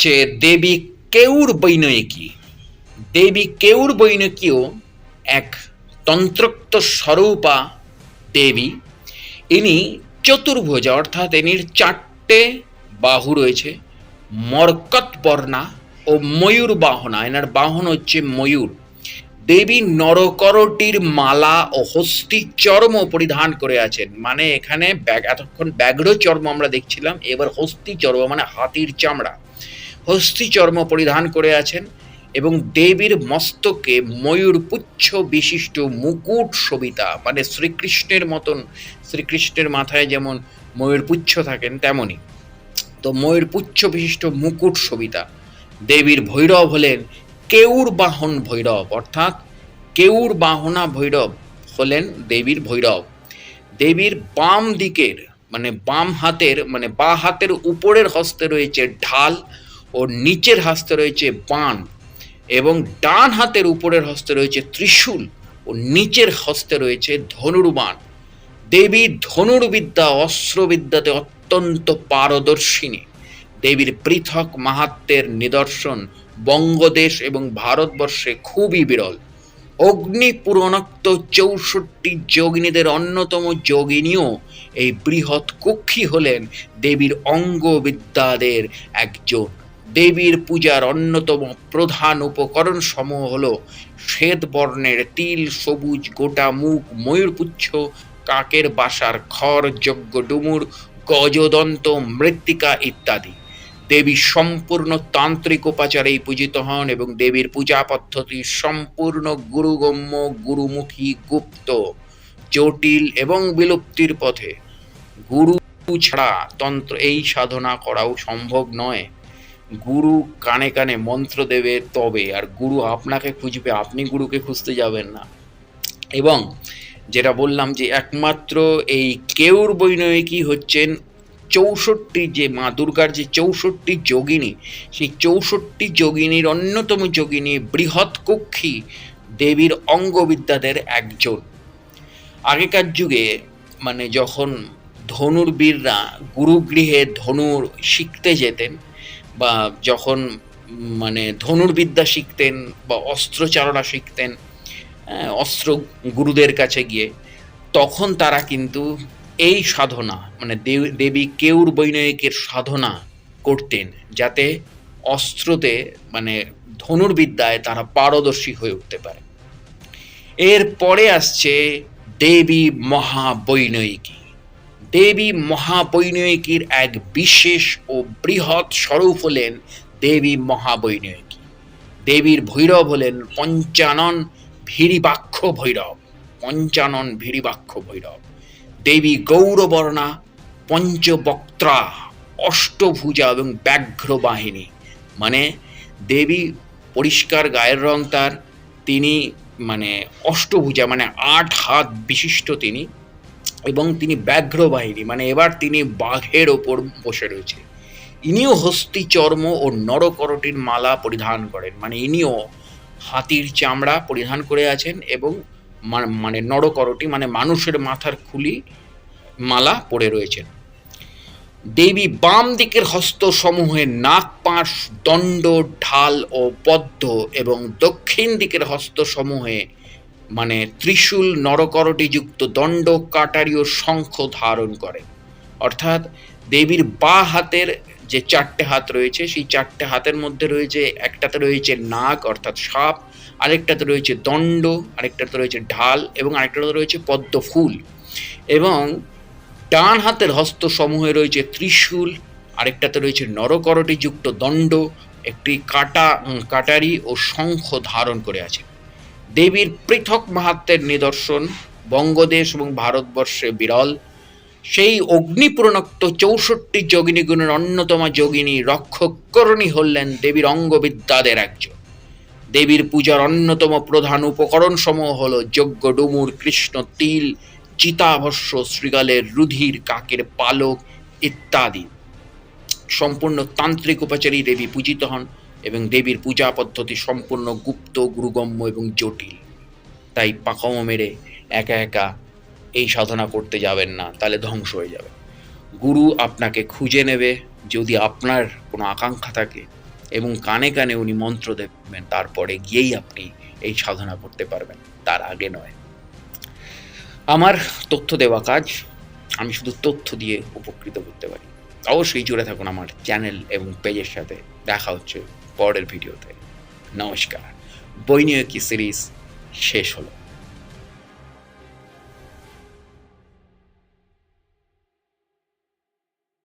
হচ্ছে দেবী কেউর বৈনয়িকী। দেবী কেউর বৈনয়িকীও এক তন্ত্রোক্ত স্বরূপা দেবী। ইনি চতুর্ভুজা, অর্থাৎ ইনির চারটে বাহু রয়েছে মরকত বর্ণা ও ময়ূর বাহনা। এনার বাহন হচ্ছে ময়ূর। দেবী নরকরটির মালা ও হস্তি চর্ম পরিধান করে আছেন। মানে এখানে ব্যাগ, এতক্ষণ ব্যাঘ্র চর্ম আমরা দেখছিলাম, এবার হস্তি চর্ম মানে হাতির চামড়া। হস্তি চর্ম পরিধান করে আছেন এবং দেবীর মস্তকে ময়ূর পুচ্ছ বিশিষ্ট মুকুট শোভিতা মানে শ্রীকৃষ্ণের মতন, শ্রীকৃষ্ণের মাথায় যেমন ময়ূর পুচ্ছ থাকেন তেমনই তো ময়ূর পুচ্ছ বিশিষ্ট মুকুট শোভিতা দেবীর ভৈরব হলেন কেউর বাহন ভৈরব, অর্থাৎ কেউর বাহনা ভৈরব হলেন দেবীর ভৈরব। দেবীর বাম দিকের মানে বাম হাতের মানে বা হাতের উপরের হস্তে রয়েছে ঢাল ও নিচের হস্তে রয়েছে বাণ এবং ডান হাতের উপরের হস্তে রয়েছে ত্রিশূল ও নিচের হস্তে রয়েছে ধনুর্বাণ। দেবী ধনুর্বিদ্যা অস্ত্রবিদ্যাতে অত্যন্ত পারদর্শিনী। দেবীর পৃথক মাহাত্মের নিদর্শন বঙ্গদেশ এবং ভারতবর্ষে খুবই বিরল। অগ্নি পুরনোক্ত চৌষট্টি যোগিনীদের অন্যতম যোগিনীও এই বৃহৎ কুক্ষী হলেন দেবীর অঙ্গবিদ্যাদের একজন দেবীর পূজার অন্যতম প্রধান উপকরণ সমূহ হল শ্বেত বর্ণের তিল, সবুজ গোটা মুখ ময়ূরপুচ্ছ কাকের বাসার খড়, যজ্ঞ ডুমুর, গজদন্ত, মৃত্তিকা ইত্যাদি। দেবী সম্পূর্ণ তান্ত্রিক উপাচারেই পূজিত হন এবং দেবীর পূজা পদ্ধতি সম্পূর্ণ গুরুগম্য, গুরুমুখী, গুপ্ত, জটিল এবং বিলুপ্তির পথে। গুরু ছাড়া তন্ত্র এই সাধনা করাও সম্ভব নয়। গুরু কানে কানে মন্ত্র দেবে তবে, আর গুরু আপনাকে খুঁজবে, আপনি গুরুকে খুঁজতে যাবেন না। এবং যেটা বললাম যে একমাত্র এই কেউর বৈনয়িকী হচ্ছেন চৌষট্টি যে মা দুর্গার যে চৌষট্টি যোগিনী, সেই চৌষট্টি যোগিনীর অন্যতম যোগিনী বৃহৎ কক্ষী দেবীর অঙ্গবিদ্যাদের একজন। আগেকার যুগে মানে যখন ধনুর্বীররা গুরুগৃহে ধনুর শিখতে যেতেন বা যখন মানে ধনুর্বিদ্যা শিখতেন বা অস্ত্রচারণা শিখতেন হ্যাঁ, অস্ত্র গুরুদের কাছে গিয়ে তখন তারা কিন্তু এই সাধনা মানে দেব- দেবী কেউর বৈনয়িকের সাধনা করতেন যাতে অস্ত্রতে মানে ধনুর্বিদ্যায় তারা পারদর্শী হয়ে উঠতে পারে। এর পরে আসছে দেবী মহাবৈনয়িকী দেবী মহাবৈনয়িকীর এক বিশেষ ও বৃহৎ স্বরূপ হলেন দেবী মহাবৈনয়িকী। দেবীর ভৈরব হলেন পঞ্চানন ভীরিবাক্ষ ভৈরব, পঞ্চানন ভীরিবাক্ষ ভৈরব। দেবী গৌরবর্ণা, পঞ্চবক্ত্রা, অষ্টভুজা এবং ব্যাঘ্র বাহিনী মানে দেবী পরিষ্কার গায়ের রং তার, তিনি মানে অষ্টভুজা মানে আট হাত বিশিষ্ট তিনি। এবং তিনি ব্যাঘ্র বাহিনী মানে এবার তিনি বাঘের ওপর বসে রয়েছে। ইনিও হস্তি, চর্ম ও নরকরটির মালা পরিধান করেন। মানে ইনিও হাতির চামড়া পরিধান করে আছেন এবং মানে নরকরটি মানে মানুষের মাথার খুলি মালা পরে রয়েছেন। দেবী বাম দিকের হস্তসমূহে নাক পাশ দণ্ড, ঢাল ও পদ্ম এবং দক্ষিণ দিকের হস্তসমূহে মানে ত্রিশূল নরকরটি যুক্ত দণ্ড কাটারি ও শঙ্খ ধারণ করে। অর্থাৎ দেবীর বা হাতের যে চারটে হাত রয়েছে, সেই চারটে হাতের মধ্যে রয়েছে, একটাতে রয়েছে নাগ অর্থাৎ সাপ, আরেকটাতে রয়েছে দণ্ড, আরেকটাতে রয়েছে ঢাল, এবং আরেকটাতে রয়েছে পদ্ম ফুল। এবং ডান হাতের হস্ত সমূহে রয়েছে ত্রিশূল, আরেকটাতে রয়েছে নরকরটি যুক্ত দণ্ড, একটি কাটা কাটারি ও শঙ্খ ধারণ করে আছে। দেবীর পৃথক মাহাত্মের নিদর্শন, বঙ্গদেশ এবং ভারতবর্ষে বিরল। সেই অগ্নিপূর্ণোক্ত চৌষট্টি যোগিনীগুণের অন্যতম যোগিনী রক্ষকরণী হলেন দেবীর অঙ্গবিদ্যাদের একজন। দেবীর পূজার অন্যতম প্রধান উপকরণ সমূহ হল যজ্ঞ, ডুমুর, কৃষ্ণ, তিল চিতাভস্য শ্রীগালের রুধির, কাকের পালক ইত্যাদি। সম্পূর্ণ তান্ত্রিক উপাচারী দেবী পূজিত হন। এবং দেবীর পূজা পদ্ধতি সম্পূর্ণ গুপ্ত, গুরুগম্য এবং জটিল। তাই পাকামো মেরে একা একা এই সাধনা করতে যাবেন না, তাহলে ধ্বংস হয়ে যাবে। গুরু আপনাকে খুঁজে নেবে, যদি আপনার কোনো আকাঙ্ক্ষা থাকে এবং কানে কানে উনি মন্ত্র দেবেন, তারপরে গিয়েই আপনি এই সাধনা করতে পারবেন, তার আগে নয়। আমার তথ্য দেওয়া কাজ, আমি শুধু তথ্য দিয়ে উপকৃত করতে পারি। অবশ্যই জুড়ে থাকুন আমার চ্যানেল এবং পেজের সাথে। দেখা হচ্ছে পরের ভিডিওতে। নমস্কার। বই নিয়ে বৈনিয়কি সিরিজ শেষ হলো?